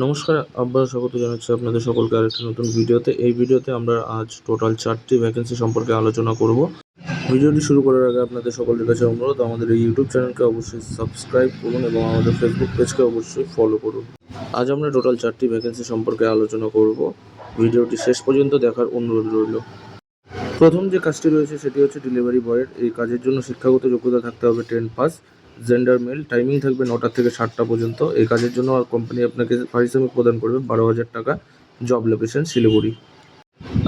নমস্কার আব্বার স্বাগত জানাচ্ছি আপনাদের সকলকে আরেকটি নতুন ভিডিওতে। এই ভিডিওতে আমরা আজ টোটাল চারটি ভ্যাকেন্সি সম্পর্কে আলোচনা করব। ভিডিওটি শুরু করার আগে আপনাদের সকলের কাছে অনুরোধ, আমাদের এই ইউটিউব চ্যানেলকে অবশ্যই সাবস্ক্রাইব করুন এবং আমাদের ফেসবুক পেজকে অবশ্যই ফলো করুন। আজ আমরা টোটাল চারটি ভ্যাকেন্সি সম্পর্কে আলোচনা করব। ভিডিওটি শেষ পর্যন্ত দেখার অনুরোধ রইল। প্রথম যে কাজটি রয়েছে, সেটি হচ্ছে ডেলিভারি বয়ের এই কাজের জন্য শিক্ষাগত যোগ্যতা থাকতে হবে ten pass gender male timing থাকবে নটা থেকে সাতটা পর্যন্ত। এই কাজের জন্য কোম্পানি আপনাকে পারিশ্রমিক প্রদান করবে, বারো হাজার টাকা জব লোকেশন শিলিগুড়ি।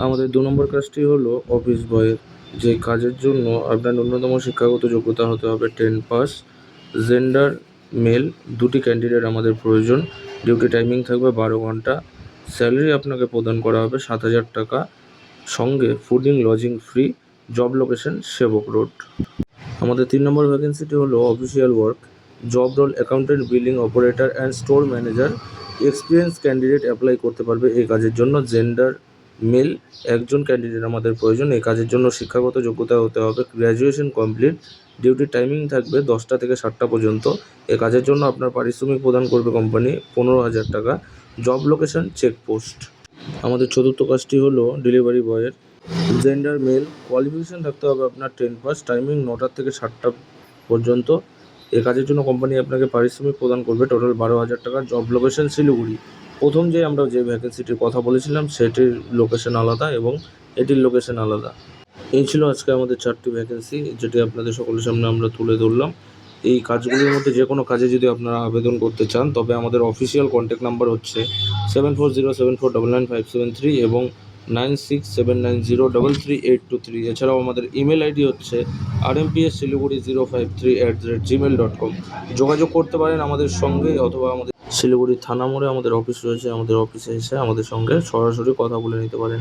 আমাদের দু নম্বর কাজটি হলো অফিস বয়ের যে কাজের জন্য আপনার ন্যূনতম শিক্ষাগত যোগ্যতা হতে হবে টেন পাস জেন্ডার মেল দুটি ক্যান্ডিডেট আমাদের প্রয়োজন। ডিউটি টাইমিং থাকবে বারো ঘণ্টা। স্যালারি আপনাকে প্রদান করা হবে সাত হাজার টাকা। সঙ্গে fooding lodging free job location Sevoke road আমাদের তিন নম্বর ভ্যাকেন্সিটি হলো official work job role accountant billing operator and store manager experience candidate apply করতে পারবে এই কাজের জন্য। জেন্ডার মেল একজন ক্যান্ডিডেট আমাদের প্রয়োজন। এই কাজের জন্য শিক্ষাগত যোগ্যতা হতে হবে। গ্র্যাজুয়েশন কমপ্লিট ডিউটি টাইমিং থাকবে দশটা থেকে সাতটা পর্যন্ত। এ কাজের জন্য আপনার পারিশ্রমিক প্রদান করবে কোম্পানি পনেরো হাজার টাকা। জব লোকেশন চেকপোস্ট আমাদের চতুর্থ কাজটি হলো ডেলিভারি বয়ের জেন্ডার মেল কোয়ালিফিকেশান থাকতে হবে আপনার টেন পাস টাইমিং নটার থেকে সাতটা পর্যন্ত। এ কাজের জন্য কোম্পানি আপনাকে পারিশ্রমিক প্রদান করবে টোটাল বারো হাজার টাকা। Job location Siliguri. প্রথম যে আমরা যে ভ্যাকেন্সিটির কথা বলেছিলাম, সেটির লোকেশন আলাদা এবং এটির লোকেশন আলাদা। এই ছিল আজকে আমাদের চারটি ভ্যাকেন্সি যেটি আপনাদের সকলের সামনে আমরা তুলে ধরলাম। এই কাজগুলির মধ্যে যে কোনো কাজে যদি আপনারা আবেদন করতে চান, তবে আমাদের অফিসিয়াল কন্ট্যাক্ট নাম্বার হচ্ছে seven four zero seven four double nine five seven three এবং nine six seven nine zero double three eight two three. এছাড়াও আমাদের ইমেল আইডি হচ্ছে R M P Siliguri zero five three at the rate Gmail dot com. যোগাযোগ করতে পারেন আমাদের সঙ্গে অথবা আমাদের শিলিগুড়ি থানা মোড়ে, আমাদের অফিস রয়েছে, আমাদের অফিসে এসে আমাদের সঙ্গে সরাসরি কথা বলে নিতে পারেন।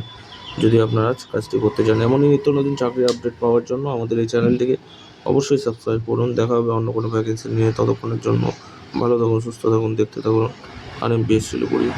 যদি আপনারা কাজটি করতে চান, এমনই নিত্য নতুন চাকরির আপডেট পাওয়ার জন্য আমাদের এই চ্যানেলটিকে অবশ্যই সাবস্ক্রাইব করুন। দেখা হবে অন্য কোনো ভ্যাকেন্সি নিয়ে। ততক্ষণের জন্য ভালো থাকুন, সুস্থ থাকুন, দেখতে থাকুন আর এম পি শিলিগুড়ি।